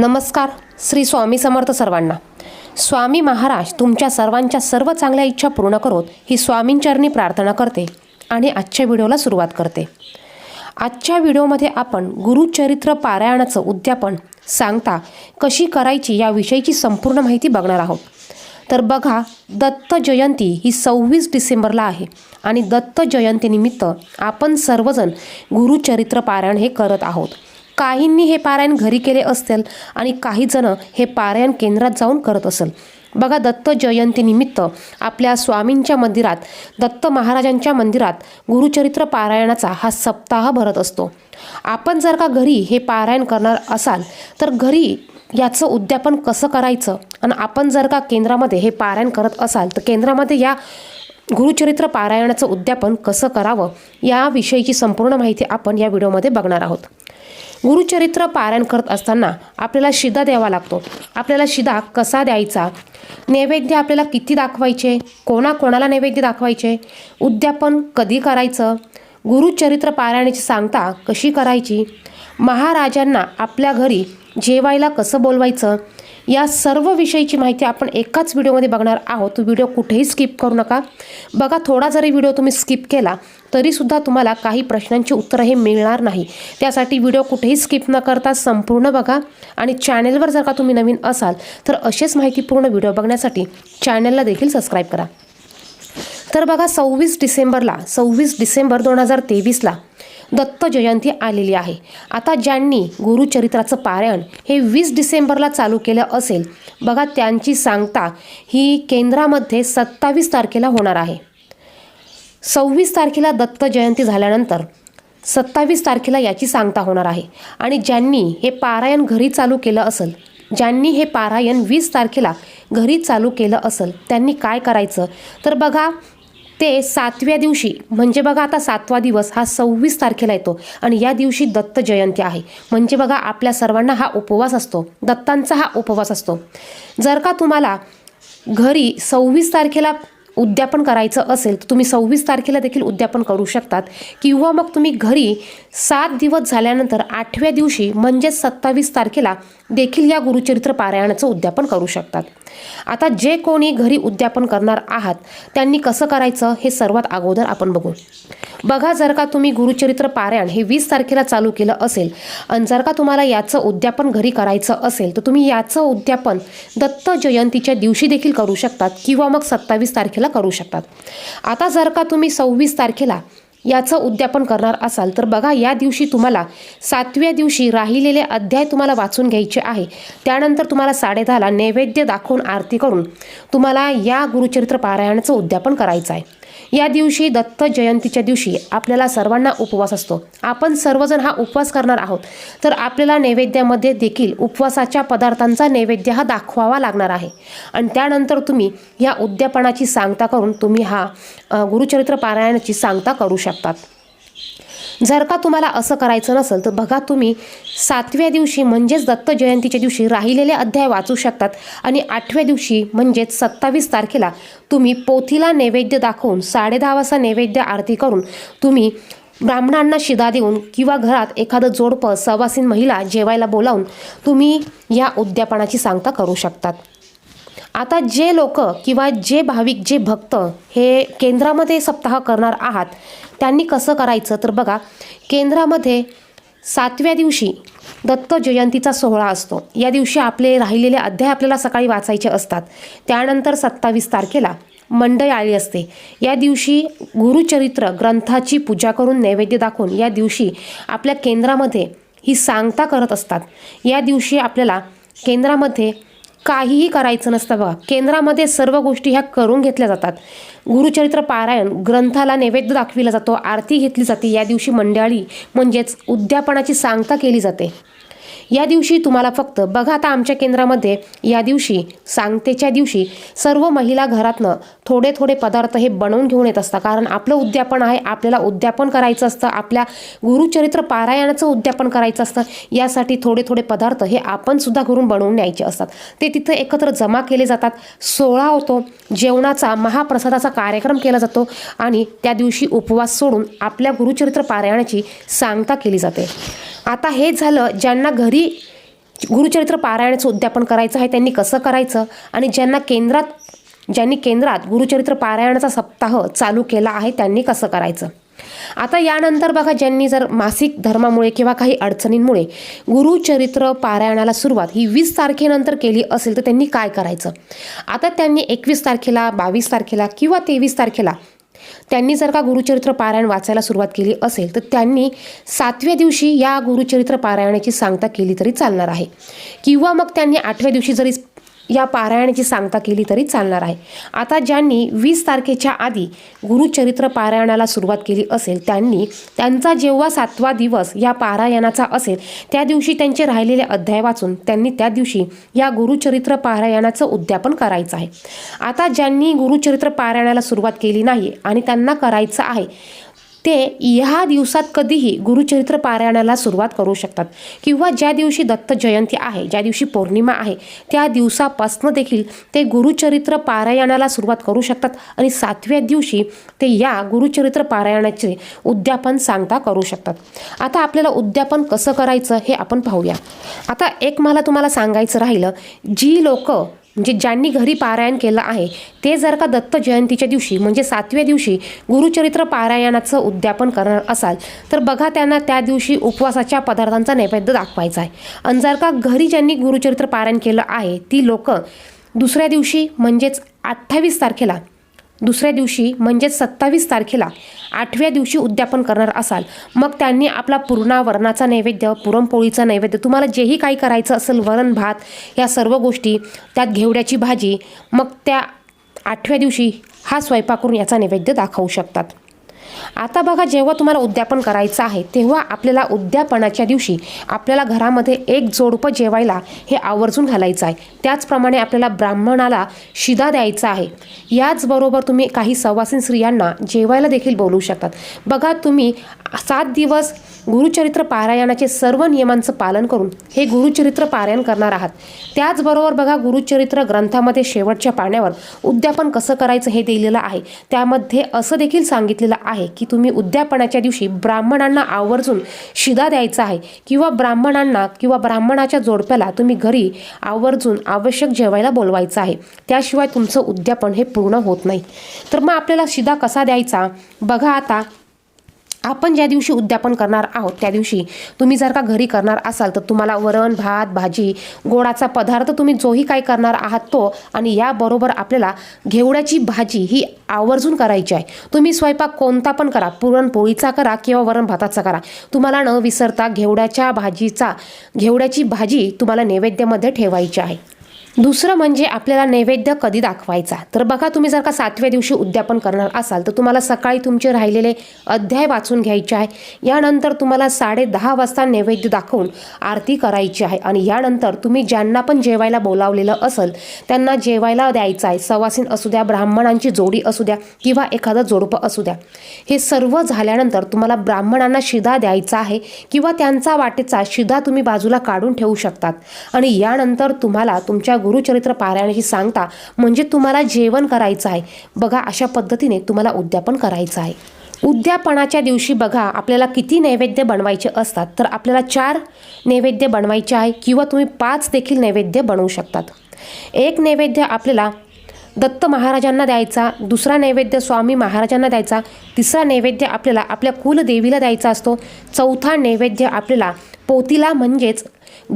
नमस्कार श्री स्वामी समर्थ सर्वांना. स्वामी महाराज तुमच्या सर्वांच्या सर्व चांगल्या इच्छा पूर्ण करोत ही स्वामींचरणी प्रार्थना करते आणि आजच्या व्हिडिओला सुरुवात करते. आजच्या व्हिडिओमध्ये आपण गुरुचरित्र पारायणाचं उद्यापन सांगता कशी करायची याविषयीची संपूर्ण माहिती बघणार आहोत. तर बघा दत्त जयंती ही सव्वीस डिसेंबरला आहे आणि दत्त जयंतीनिमित्त आपण सर्वजण गुरुचरित्र पारायण हे करत आहोत. काहींनी हे पारायण घरी केले असतील आणि काही जण हे पारायण केंद्रात जाऊन करत असेल. बघा दत्त जयंतीनिमित्त आपल्या स्वामींच्या मंदिरात दत्त महाराजांच्या मंदिरात गुरुचरित्र पारायणाचा हा सप्ताह भरत असतो. आपण जर का घरी हे पारायण करणार असाल तर घरी याचं उद्यापन कसं करायचं? आणि आपण जर का केंद्रामध्ये हे पारायण करत असाल तर केंद्रामध्ये या गुरुचरित्र पारायणाचं उद्यापन कसं करावं? याविषयीची संपूर्ण माहिती आपण या व्हिडिओमध्ये बघणार आहोत. गुरुचरित्र पारायण करत असताना आपल्याला शिदा द्यावा लागतो. आपल्याला शिदा कसा द्यायचा? नैवेद्य आपल्याला किती दाखवायचे? कोणाकोणाला नैवेद्य दाखवायचे? उद्यापन कधी करायचं? गुरुचरित्र पारायणाची सांगता कशी करायची? महाराजांना आपल्या घरी जेवायला कसं बोलवायचं? या सर्व विषयीची माहिती आपण एकाच व्हिडिओमध्ये बघणार आहोत. तो व्हिडिओ कुठेही स्किप करू नका. बघा थोडा जरी व्हिडिओ तुम्ही स्किप केला तरीसुद्धा तुम्हाला काही प्रश्नांची उत्तरं हे मिळणार नाही. त्यासाठी व्हिडिओ कुठेही स्किप न करता संपूर्ण बघा आणि चॅनेलवर जर का तुम्ही नवीन असाल तर असेच माहितीपूर्ण व्हिडिओ बघण्यासाठी चॅनलला देखील सबस्क्राईब करा. तर बघा सव्वीस डिसेंबरला सव्वीस डिसेंबर दोन हजार तेवीसला दत्त जयंती आलेली आहे. आता ज्यांनी गुरुचरित्राचं पारायण हे वीस डिसेंबरला चालू केलं असेल बघा त्यांची सांगता ही केंद्रामध्ये सत्तावीस तारखेला होणार आहे. सव्वीस तारखेला दत्त जयंती झाल्यानंतर सत्तावीस तारखेला याची सांगता होणार आहे. आणि ज्यांनी हे पारायण घरी चालू केलं असेल ज्यांनी हे पारायण वीस तारखेला घरी चालू केलं असेल त्यांनी काय करायचं? तर बघा ते सातव्या दिवशी म्हणजे बघा आता सातवा दिवस हा सव्वीस तारखेला येतो आणि या दिवशी दत्त जयंती आहे. म्हणजे बघा आपल्या सर्वांना हा उपवास असतो दत्तांचा हा उपवास असतो. जर का तुम्हाला घरी सव्वीस तारखेला उद्यापन करायचं असेल तर तुम्ही सव्वीस तारखेला देखील उद्यापन करू शकतात. किंवा मग तुम्ही घरी सात दिवस झाल्यानंतर आठव्या दिवशी म्हणजेच सत्तावीस तारखेला देखील या गुरुचरित्र पारायणाचं उद्यापन करू शकतात. आता जे कोणी घरी उद्यापन करणार आहात त्यांनी कसं करायचं हे सर्वात अगोदर आपण बघू. बघा जर का तुम्ही गुरुचरित्र पारायण हे वीस तारखेला चालू केलं असेल आणि जर का तुम्हाला याचं उद्यापन घरी करायचं असेल तर तुम्ही याचं उद्यापन दत्त जयंतीच्या दिवशी देखील करू शकतात. किंवा मग सत्तावीस तारखेला करू शकतात. आता जर का तुम्ही सव्वीस तारखेला याचं उद्यापन करणार असाल तर बघा या दिवशी तुम्हाला सातव्या दिवशी राहिलेले अध्याय तुम्हाला वाचून घ्यायचे आहे. त्यानंतर तुम्हाला साडेदहाला नैवेद्य दाखवून आरती करून तुम्हाला या गुरुचरित्र पारायणाचं उद्यापन करायचं आहे. या दिवशी दत्त जयंतीच्या दिवशी आपल्याला सर्वांना उपवास असतो. आपण सर्वजण हा उपवास करणार आहोत. तर आपल्याला नैवेद्यामध्ये देखील उपवासाच्या पदार्थांचा नैवेद्य हा दाखवावा लागणार आहे. आणि त्यानंतर तुम्ही या उद्यापनाची सांगता करून तुम्ही हा गुरुचरित्र पारायणाची सांगता करू शकतात. जर का तुम्हाला असं करायचं नसेल तर बघा तुम्ही सातव्या दिवशी म्हणजेच दत्त जयंतीच्या दिवशी राहिलेले अध्याय वाचू शकतात. आणि आठव्या दिवशी म्हणजेच सत्तावीस तारखेला तुम्ही पोथीला नैवेद्य दाखवून साडेदहा वाजता नैवेद्य आरती करून तुम्ही ब्राह्मणांना शिदा देऊन किंवा घरात एखादं जोडपं सवासीन महिला जेवायला बोलावून तुम्ही या उद्यापनाची सांगता करू शकतात. आता जे लोक किंवा जे भाविक जे भक्त हे केंद्रामध्ये सप्ताह करणार आहात त्यांनी कसं करायचं? तर बघा केंद्रामध्ये सातव्या दिवशी दत्त जयंतीचा सोहळा असतो. या दिवशी आपले राहिलेले अध्याय आपल्याला सकाळी वाचायचे असतात. त्यानंतर सत्तावीस तारखेला मंडई आली असते. या दिवशी गुरुचरित्र ग्रंथाची पूजा करून नैवेद्य दाखवून या दिवशी आपल्या केंद्रामध्ये ही सांगता करत असतात. या दिवशी आपल्याला केंद्रामध्ये काहीही करायचं नसतं बघा. केंद्रामध्ये सर्व गोष्टी ह्या करून घेतल्या जातात. गुरुचरित्र पारायण ग्रंथाला नैवेद्य दाखविला जातो. आरती घेतली जाते. या दिवशी मंडळी म्हणजेच उद्यापनाची सांगता केली जाते. या दिवशी तुम्हाला फक्त बघा आता आमच्या केंद्रामध्ये या दिवशी सांगतेच्या दिवशी सर्व महिला घरातनं थोडे थोडे पदार्थ हे बनवून घेऊन येत असतात. कारण आपलं उद्यापन आहे आपल्याला उद्यापन करायचं असतं आपल्या गुरुचरित्र पारायणाचं उद्यापन करायचं असतं. यासाठी थोडे थोडे पदार्थ हे आपण सुद्धा घरून बनवून न्यायचे असतात. ते तिथं एकत्र जमा केले जातात. सोहळा होतो जेवणाचा महाप्रसादाचा कार्यक्रम केला जातो आणि त्या दिवशी उपवास सोडून आपल्या गुरुचरित्र पारायणाची सांगता केली जाते. आता हे झालं ज्यांना घरी गुरुचरित्र पारायणाचं आपण करायचं आहे त्यांनी कसं करायचं? आणि ज्यांना केंद्रात ज्यांनी केंद्रात गुरुचरित्र पारायणाचा सप्ताह चालू केला आहे त्यांनी कसं करायचं? आता यानंतर बघा ज्यांनी जर मासिक धर्मामुळे किंवा काही अडचणींमुळे गुरुचरित्र पारायणाला सुरुवात ही वीस तारखेनंतर केली असेल तर त्यांनी काय करायचं? आता त्यांनी एकवीस तारखेला बावीस तारखेला किंवा तेवीस तारखेला त्यांनी जर का गुरुचरित्र पारायण वाचायला सुरुवात केली असेल तर त्यांनी सातव्या दिवशी या गुरुचरित्र पारायणाची सांगता केली तरी चालणार आहे. किंवा मग त्यांनी आठव्या दिवशी जरी या पारायणाची सांगता केली तरी चालणार आहे. आता ज्यांनी वीस तारखेच्या आधी गुरुचरित्र पारायणाला सुरुवात केली असेल त्यांनी त्यांचा जेव्हा सातवा दिवस या पारायणाचा असेल त्या दिवशी त्यांचे राहिलेले अध्याय वाचून त्यांनी त्या दिवशी या गुरुचरित्र पारायणाचं उद्यापन करायचं आहे. आता ज्यांनी गुरुचरित्र पारायणाला सुरुवात केली नाही आणि त्यांना करायचं आहे ते ह्या दिवसात कधीही गुरुचरित्र पारायणाला सुरुवात करू शकतात. किंवा ज्या दिवशी दत्त जयंती आहे ज्या दिवशी पौर्णिमा आहे त्या दिवसापासनं देखील ते गुरुचरित्र पारायणाला सुरुवात करू शकतात आणि सातव्या दिवशी ते या गुरुचरित्र पारायणाचे उद्यापन सांगता करू शकतात. आता आपल्याला उद्यापन कसं करायचं हे आपण पाहूया. आता एक मला तुम्हाला सांगायचं राहिलं जी लोक म्हणजे ज्यांनी घरी पारायण केलं आहे ते जर का दत्त जयंतीच्या दिवशी म्हणजे सातव्या दिवशी गुरुचरित्र पारायणाचं उद्यापन करणार असाल तर बघा त्यांना त्या दिवशी उपवासाच्या पदार्थांचा नैवेद्य दाखवायचा आहे. आणि जर का घरी ज्यांनी गुरुचरित्र पारायण केलं आहे ती लोक दुसऱ्या दिवशी म्हणजेच अठ्ठावीस तारखेला दुसऱ्या दिवशी म्हणजेच सत्तावीस तारखेला आठव्या दिवशी उद्यापन करणार असाल. मग त्यांनी आपला पूर्णा वरणाचा नैवेद्य पुरणपोळीचा नैवेद्य तुम्हाला जेही काही करायचं असेल वरण भात या सर्व गोष्टी त्यात घेवड्याची भाजी मग त्या आठव्या दिवशी हा स्वयंपाक करून याचा नैवेद्य दाखवू शकतात. आता बघा जेव्हा तुम्हाला उद्यापन करायचं आहे तेव्हा आपल्याला उद्यापनाच्या दिवशी आपल्याला घरामध्ये एक जोडपं जेवायला हे आवर्जून घालायचं आहे. त्याचप्रमाणे आपल्याला ब्राह्मणाला शिदा द्यायचा आहे. याचबरोबर तुम्ही काही सवासीन स्त्रियांना जेवायला देखील बोलवू शकतात. बघा तुम्ही सात दिवस गुरुचरित्र पारायणाचे सर्व नियमांचं पालन करून हे गुरुचरित्र पारायण करणार आहात. त्याचबरोबर बघा गुरुचरित्र ग्रंथामध्ये शेवटच्या पाण्यावर उद्यापन कसं करायचं हे दिलेलं आहे. त्यामध्ये असं देखील सांगितलेलं आहे की तुम्ही उद्यापनाच्या दिवशी ब्राह्मणांना आवर्जून शिदा द्यायचा आहे किंवा ब्राह्मणांना किंवा ब्राह्मणाच्या जोडप्याला तुम्ही घरी आवर्जून आवश्यक जेवायला बोलवायचं आहे. त्याशिवाय तुमचं उद्यापन हे पूर्ण होत नाही. तर मग आपल्याला शिदा कसा द्यायचा? बघा आता आपण ज्या दिवशी उद्यापन करणार आहोत त्या दिवशी तुम्ही जर का घरी करणार असाल तर तुम्हाला वरण भात भाजी गोडाचा पदार्थ तुम्ही जोही काय करणार आहात तो आणि याबरोबर आपल्याला घेवड्याची भाजी ही आवर्जून करायची आहे. तुम्ही स्वयंपाक कोणता पण करा पुरणपोळीचा करा किंवा वरण भाताचा करा. तुम्हाला न विसरता घेवड्याच्या भाजीचा घेवड्याची भाजी तुम्हाला नैवेद्यामध्ये ठेवायची आहे. दुसरं म्हणजे आपल्याला नैवेद्य कधी दाखवायचा? तर बघा तुम्ही जर का सातव्या दिवशी उद्यापन करणार असाल तर तुम्हाला सकाळी तुमचे राहिलेले अध्याय वाचून घ्यायचे आहे. यानंतर तुम्हाला साडे दहा वाजता नैवेद्य दाखवून आरती करायची आहे. आणि यानंतर तुम्ही ज्यांना पण जेवायला बोलावलेलं असेल त्यांना जेवायला द्यायचं आहे. सवासीन असू द्या ब्राह्मणांची जोडी असू द्या किंवा एखादं जोडपं असू द्या. हे सर्व झाल्यानंतर तुम्हाला ब्राह्मणांना शिदा द्यायचा आहे किंवा त्यांचा वाटेचा शिदा तुम्ही बाजूला काढून ठेवू शकतात. आणि यानंतर तुम्हाला तुमच्या गुरुचरित्र पारायणाची सांगता म्हणजे तुम्हाला जेवण करायचं आहे. बघा अशा पद्धतीने तुम्हाला उद्यापन करायचं आहे. उद्यापनाच्या दिवशी बघा आपल्याला किती नैवेद्य बनवायचे असतात. तर आपल्याला चार नैवेद्य बनवायचे आहे किंवा तुम्ही पाच देखील नैवेद्य बनवू शकतात. एक नैवेद्य आपल्याला दत्त महाराजांना द्यायचा दुसरा नैवेद्य स्वामी महाराजांना द्यायचा तिसरा नैवेद्य आपल्याला आपल्या कुलदेवीला द्यायचा असतो चौथा नैवेद्य आपल्याला पोतीला म्हणजेच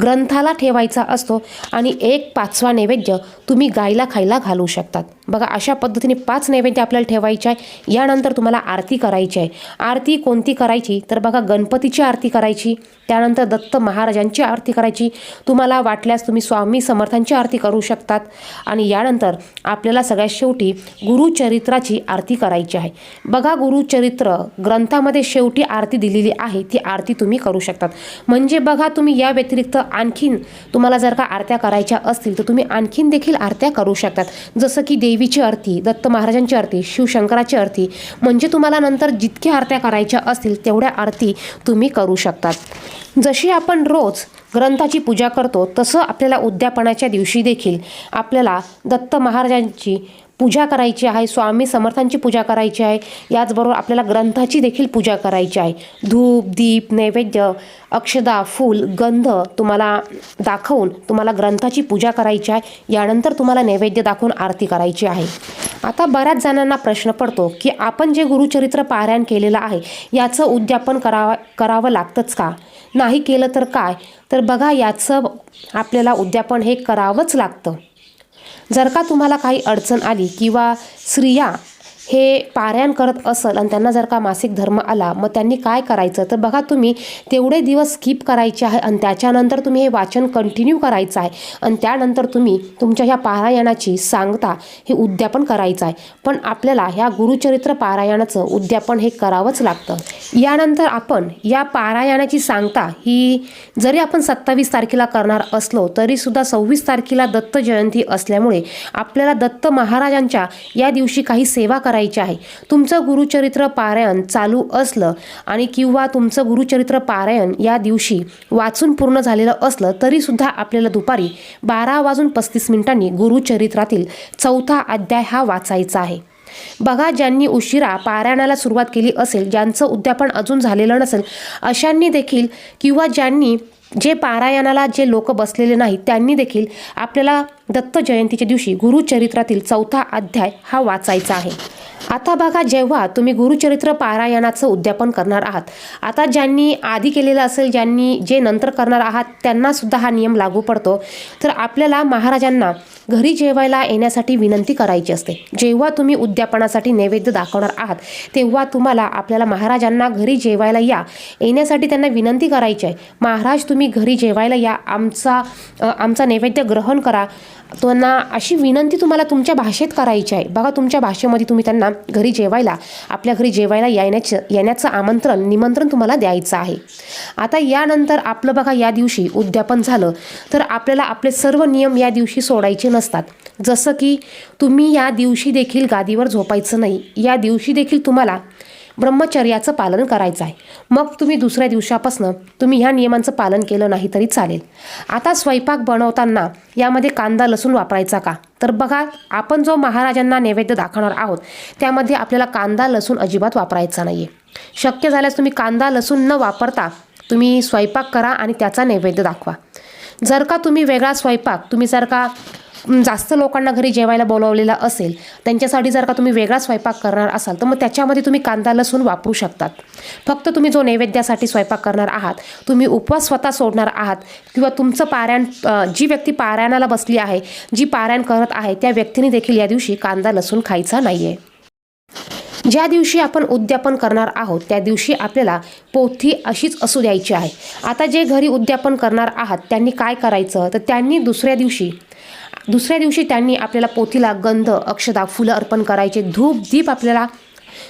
ग्रंथाला ठेवायचा असतो आणि एक पाचवा नैवेद्य तुम्ही गायला खायला घालू शकतात. बघा अशा पद्धतीने पाच नैवेद्य आपल्याला ठेवायचे आहे यानंतर तुम्हाला आरती करायची आहे. आरती कोणती करायची? तर बघा गणपतीची आरती करायची त्यानंतर दत्त महाराजांची आरती करायची. तुम्हाला वाटल्यास तुम्ही स्वामी समर्थांची आरती करू शकतात. आणि यानंतर आपल्याला सगळ्यात शेवटी गुरुचरित्राची आरती करायची आहे. बघा गुरुचरित्र ग्रंथामध्ये शेवटी आरती दिलेली आहे ती आरती तुम्ही करू शकतात. म्हणजे बघा तुम्ही या व्यतिरिक्त आणखीन तुम्हाला जर का आरत्या करायच्या असतील तर तुम्ही आणखीन देखील आरत्या करू शकतात. जसं की देवीची आरती दत्त महाराजांची आरती शिवशंकराची आरती म्हणजे तुम्हाला नंतर जितक्या आरत्या करायच्या असतील तेवढ्या आरती तुम्ही करू शकतात. जशी आपण रोज ग्रंथाची पूजा करतो तसं आपल्याला उद्यापनाच्या दिवशी देखील आपल्याला दत्त महाराजांची पूजा करायची आहे स्वामी समर्थांची पूजा करायची आहे याचबरोबर आपल्याला ग्रंथाची देखील पूजा करायची आहे. धूप दीप नैवेद्य अक्षदा फूल गंध तुम्हाला दाखवून तुम्हाला ग्रंथाची पूजा करायची आहे. यानंतर तुम्हाला नैवेद्य दाखवून आरती करायची आहे. आता बऱ्याच जणांना प्रश्न पडतो की आपण जे गुरुचरित्र पारायण केलेलं आहे याचं उद्यापन करावं करावं लागतंच का? नाही केलं तर काय? तर बघा याचं आपल्याला उद्यापन हे करावंच लागतं. जर का तुम्हाला काही अडचण आली किंवा स्त्रिया हे पारायण करत असल आणि त्यांना जर का मासिक धर्म आला मग त्यांनी काय करायचं? तर बघा तुम्ही तेवढे दिवस स्किप करायचे आहे आणि त्याच्यानंतर तुम्ही हे वाचन कंटिन्यू करायचं आहे. आणि त्यानंतर तुम्ही तुमच्या ह्या पारायणाची सांगता हे उद्यापन करायचं आहे. पण आपल्याला ह्या गुरुचरित्र पारायणाचं उद्यापन हे करावंच लागतं. यानंतर आपण या पारायणाची सांगता ही जरी आपण सत्तावीस तारखेला करणार असलो तरीसुद्धा सव्वीस तारखेला दत्त जयंती असल्यामुळे आपल्याला दत्त महाराजांच्या या दिवशी काही सेवा कर करायची आहे. तुमचं गुरुचरित्र पारायण चालू असलं आणि किंवा तुमचं गुरुचरित्र पारायण या दिवशी वाचून पूर्ण झालेलं असलं तरीसुद्धा आपल्याला दुपारी बारा वाजून पस्तीस मिनिटांनी गुरुचरित्रातील चौथा अध्याय हा वाचायचा आहे. बघा ज्यांनी उशिरा पारायणाला सुरुवात केली असेल ज्यांचं उद्यापन अजून झालेलं नसेल अशांनी देखील किंवा ज्यांनी जे पारायणाला जे लोक बसलेले नाहीत त्यांनी देखील आपल्याला दत्त जयंतीच्या दिवशी गुरुचरित्रातील चौथा अध्याय हा वाचायचा आहे. आता बघा जेव्हा तुम्ही गुरुचरित्र पारायणाचं उद्यापन करणार आहात आता ज्यांनी आधी केलेलं असेल ज्यांनी जे नंतर करणार आहात त्यांनासुद्धा हा नियम लागू पडतो. तर आपल्याला महाराजांना घरी जेवायला येण्यासाठी विनंती करायची असते. जेव्हा तुम्ही उद्यापनासाठी नैवेद्य दाखवणार आहात तेव्हा तुम्हाला आपल्याला महाराजांना घरी जेवायला या येण्यासाठी त्यांना विनंती करायची आहे. महाराज तुम्ही घरी जेवायला या आमचा आमचा नैवेद्य ग्रहण करा. त्यांना अशी विनंती तुम्हाला तुमच्या भाषेत करायची आहे. बघा तुमच्या भाषेमध्ये तुम्ही त्यांना घरी जेवायला आपल्या घरी जेवायला येण्याचं येण्याचं आमंत्रण निमंत्रण तुम्हाला द्यायचं आहे. आता यानंतर आपलं बघा या दिवशी उद्यापन झालं तर आपल्याला आपले सर्व नियम या दिवशी सोडायचे नसतात. जसं की तुम्ही या दिवशी देखील गादीवर झोपायचं नाही. या दिवशी देखील तुम्हाला ब्रह्मचर्याचं पालन करायचं आहे. मग तुम्ही दुसऱ्या दिवसापासनं तुम्ही ह्या नियमांचं पालन केलं नाही तरी चालेल. आता स्वयंपाक बनवताना यामध्ये कांदा लसूण वापरायचा का? तर बघा आपण जो महाराजांना नैवेद्य दाखवणार आहोत त्यामध्ये आपल्याला कांदा लसूण अजिबात वापरायचा नाही आहे शक्य झाल्यास तुम्ही कांदा लसूण न वापरता तुम्ही स्वयंपाक करा आणि त्याचा नैवेद्य दाखवा. जर का तुम्ही वेगळा स्वयंपाक तुम्ही जर का जास्त लोकांना घरी जेवायला बोलवलेला असेल त्यांच्यासाठी जर का तुम्ही वेगळा स्वयंपाक करणार असाल तर मग त्याच्यामध्ये तुम्ही कांदा लसूण वापरू शकतात. फक्त तुम्ही जो नैवेद्यासाठी स्वयंपाक करणार आहात तुम्ही उपवास स्वतः सोडणार आहात किंवा तुमचं पारायण जी व्यक्ती पारायणाला बसली आहे जी पारायण करत आहे त्या व्यक्तीने देखील या दिवशी कांदा लसूण खायचा नाही आहे ज्या दिवशी आपण उद्यापन करणार आहोत त्या दिवशी आपल्याला पोथी अशीच असू द्यायची आहे. आता जे घरी उद्यापन करणार आहात त्यांनी काय करायचं? तर त्यांनी दुसऱ्या दिवशी दुसऱ्या दिवशी त्यांनी आपल्याला पोथीला गंध अक्षदा फुलं अर्पण करायचे. धूप दीप आपल्याला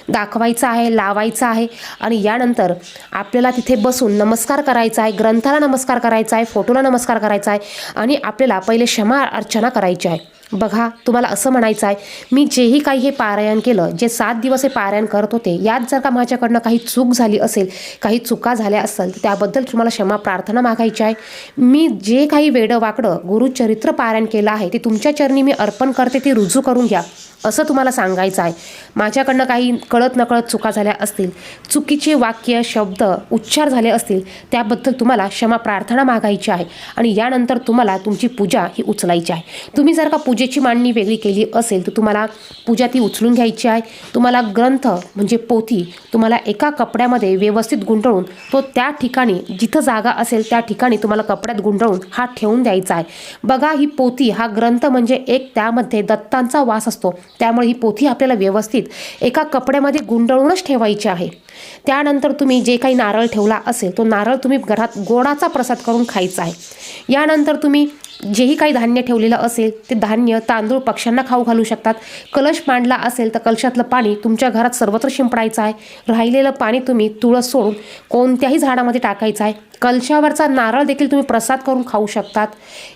दाखवायचा आहे लावायचा आहे. आणि यानंतर आपल्याला तिथे बसून नमस्कार करायचा आहे ग्रंथाला नमस्कार करायचा आहे फोटोला नमस्कार करायचा आहे. आणि आपल्याला पहिले क्षमा अर्चना करायची आहे. बघा तुम्हाला असं म्हणायचं आहे मी जेही काही हे पारायण केलं जे सात दिवस हे पारायण करत होते यात जर का माझ्याकडनं काही चूक झाली असेल काही चुका झाल्या असेल तर त्याबद्दल तुम्हाला क्षमा प्रार्थना मागायची आहे. मी जे काही वेडं वाकडं गुरुचरित्र पारायण केलं आहे ते तुमच्या चरणी मी अर्पण करते ते रुजू करून घ्या. असं तुम्हाला सांगायचं आहे. माझ्याकडनं काही कळत नकळत चुका झाल्या असतील चुकीचे वाक्य शब्द उच्चार झाले असतील त्याबद्दल तुम्हाला क्षमा प्रार्थना मागायची आहे आणि यानंतर तुम्हाला तुमची पूजा ही उचलायची आहे. तुम्ही जर का पूजेची मांडणी वेगळी केली असेल तर तुम्हाला पूजा ती उचलून घ्यायची आहे. तुम्हाला ग्रंथ म्हणजे पोथी तुम्हाला एका कपड्यामध्ये व्यवस्थित गुंडळून तो त्या ठिकाणी जिथं जागा असेल त्या ठिकाणी तुम्हाला कपड्यात गुंडळून हा ठेवून द्यायचा आहे. बघा ही पोथी हा ग्रंथ म्हणजे एक त्यामध्ये दत्तांचा वास असतो. त्यामुळे ही पोथी आपल्याला व्यवस्थित एका कपड्यामध्ये गुंडळूनच ठेवायची आहे. त्यानंतर तुम्ही जे काही नारळ ठेवला असेल तो नारळ तुम्ही घरात गोडाचा प्रसाद करून खायचा आहे. यानंतर तुम्ही जेही काही धान्य ठेवलेलं असेल ते धान्य तांदूळ पक्ष्यांना खाऊ घालू शकतात. कलश मांडला असेल तर कलशातलं पाणी तुमच्या घरात सर्वत्र शिंपडायचं आहे. राहिलेलं पाणी तुम्ही तुळस सोडून कोणत्याही झाडामध्ये टाकायचं आहे. कलशावरचा नारळ देखील तुम्ही प्रसाद करून खाऊ शकतात.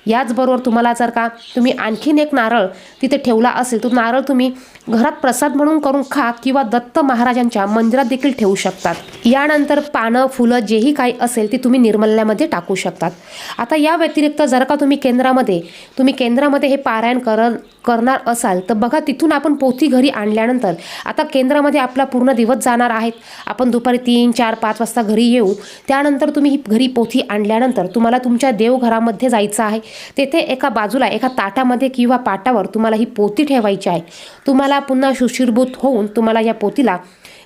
याचबरोबर तुम्हाला जर का तुम्ही आणखीन एक नारळ तिथे ठेवला असेल तो नारळ तुम्ही घरात प्रसाद म्हणून करून खा किंवा दत्त महाराजांच्या मंदिरात देखील ठेवू शकतात. यानंतर पानं फुलं जेही काही असेल ते तुम्ही निर्मल्यामध्ये टाकू शकतात. आता या व्यतिरिक्त जर का तुम्ही केंद्रामध्ये तुम्ही केंद्रामध्ये हे पारायण कर करणार असाल तर बघा तिथून आपण पोथी घरी आणल्यानंतर आता केंद्रामध्ये आपला पूर्ण दिवस जाणार आहेत. आपण दुपारी तीन चार पाच वाजता घरी येऊ. त्यानंतर तुम्ही ही घरी पोथी आणल्यानंतर तुम्हाला तुमच्या देवघरामध्ये जायचं आहे. तेथे एका बाजूला एका ताटामध्ये किंवा पाटावर तुम्हाला ही पोथी ठेवायची आहे. तुम्हाला पुन्हा सुशीरभूत होऊन तुम्हाला या पोथीला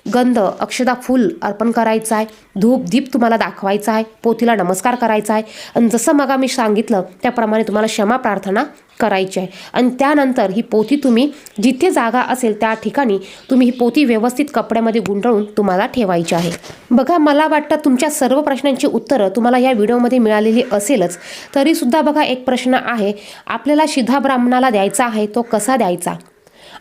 गंध अक्षदा फूल अर्पण करायचं आहे धूप दीप तुम्हाला दाखवायचा आहे पोथीला नमस्कार करायचा आहे आणि जसं मग मी सांगितलं त्याप्रमाणे तुम्हाला क्षमा प्रार्थना करायची आहे आणि त्यानंतर ही पोथी तुम्ही जिथे जागा असेल त्या ठिकाणी तुम्ही ही पोथी व्यवस्थित कपड्यामध्ये गुंडळून तुम्हाला ठेवायची आहे बघा मला वाटतं तुमच्या सर्व प्रश्नांची उत्तरं तुम्हाला या व्हिडिओमध्ये मिळालेली असेलच. तरीसुद्धा बघा एक प्रश्न आहे. आपल्याला शिधा ब्राह्मणाला द्यायचा आहे तो कसा द्यायचा?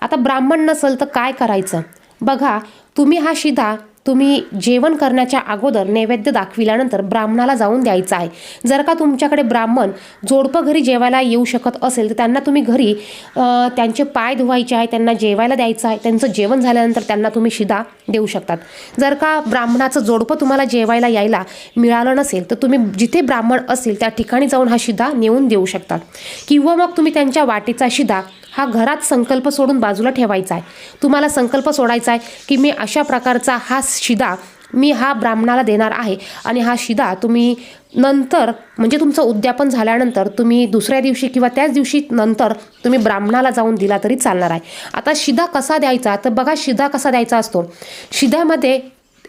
आता ब्राह्मण नसेल तर काय करायचं? बघा तुम्ही हा शिधा तुम्ही जेवण करण्याच्या अगोदर नैवेद्य दाखविल्यानंतर ब्राह्मणाला जाऊन द्यायचा आहे. जर का तुमच्याकडे ब्राह्मण जोडपं घरी जेवायला येऊ शकत असेल तर त्यांना तुम्ही घरी त्यांचे पाय धुवायचे आहे त्यांना जेवायला द्यायचं आहे त्यांचं जेवण झाल्यानंतर त्यांना तुम्ही शिधा देऊ शकतात. जर का ब्राह्मणाचं जोडपं तुम्हाला जेवायला यायला मिळालं नसेल तर तुम्ही जिथे ब्राह्मण असेल त्या ठिकाणी जाऊन हा शिधा नेऊन देऊ शकतात. किंवा मग तुम्ही त्यांच्या वाटेचा शिधा हा घरात संकल्प सोडून बाजूला ठेवायचा आहे. तुम्हाला संकल्प सोडायचा आहे की मी अशा प्रकारचा हा शिदा मी हा ब्राह्मणाला देणार आहे आणि हा शिदा तुम्ही नंतर म्हणजे तुमचं उद्यापन झाल्यानंतर तुम्ही दुसऱ्या दिवशी किंवा त्याच दिवशी नंतर तुम्ही ब्राह्मणाला जाऊन दिला तरी चालणार आहे. आता शिदा कसा द्यायचा? तर बघा शिदा कसा द्यायचा असतो. शिद्यामध्ये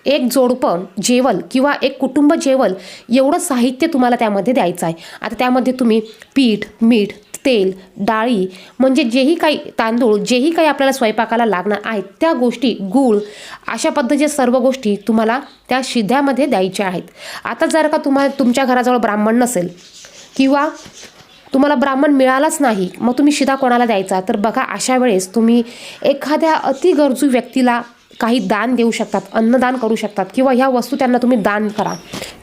एक जोडपं जेवल किंवा एक कुटुंब जेवल एवढं साहित्य तुम्हाला त्यामध्ये द्यायचं आहे. आता त्यामध्ये तुम्ही पीठ मीठ तेल डाळी म्हणजे जेही काही तांदूळ जेही काही आपल्याला स्वयंपाकाला लागणार आहेत त्या गोष्टी गूळ अशा पद्धतीच्या सर्व गोष्टी तुम्हाला त्या शिध्यामध्ये द्यायच्या आहेत. आता जर का तुम्हाला तुमच्या घराजवळ ब्राह्मण नसेल किंवा तुम्हाला ब्राह्मण मिळालाच नाही मग तुम्ही शिधा कोणाला द्यायचा? तर बघा अशा वेळेस तुम्ही एखाद्या अतिगरजू व्यक्तीला काही दान देऊ शकतात अन्नदान करू शकतात किंवा ह्या वस्तू त्यांना तुम्ही दान करा.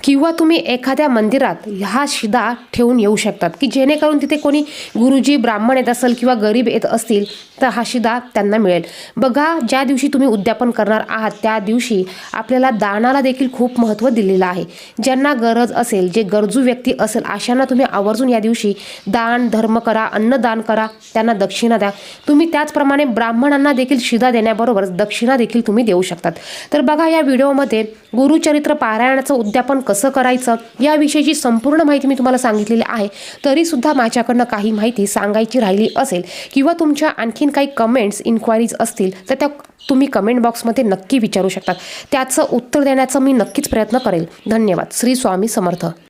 किंवा तुम्ही एखाद्या मंदिरात ह्या शिदा ठेवून येऊ शकतात की जेणेकरून तिथे कोणी गुरुजी ब्राह्मण येत असेल किंवा गरीब येत असतील तर हा शिदा त्यांना मिळेल. बघा ज्या दिवशी तुम्ही उद्यापन करणार आहात त्या दिवशी आपल्याला दानाला देखील खूप महत्त्व दिलेलं आहे. ज्यांना गरज असेल जे गरजू व्यक्ती असेल अशांना तुम्ही आवर्जून या दिवशी दान धर्म करा अन्नदान करा त्यांना दक्षिणा द्या. तुम्ही त्याचप्रमाणे ब्राह्मणांना देखील शिदा देण्याबरोबरच दक्षिणा देखील देखील तुम्ही देऊ शकतात. तर बघा या व्हिडिओमध्ये गुरुचरित्र पारायणाचं उद्यापन कसं करायचं याविषयीची संपूर्ण माहिती मी तुम्हाला सांगितलेली आहे. तरीसुद्धा माझ्याकडनं काही माहिती सांगायची राहिली असेल किंवा तुमच्या आणखीन काही कमेंट्स इन्क्वायरीज असतील तर त्या तुम्ही कमेंट बॉक्समध्ये नक्की विचारू शकतात. त्याचं उत्तर देण्याचा मी नक्कीच प्रयत्न करेल. धन्यवाद. श्री स्वामी समर्थ.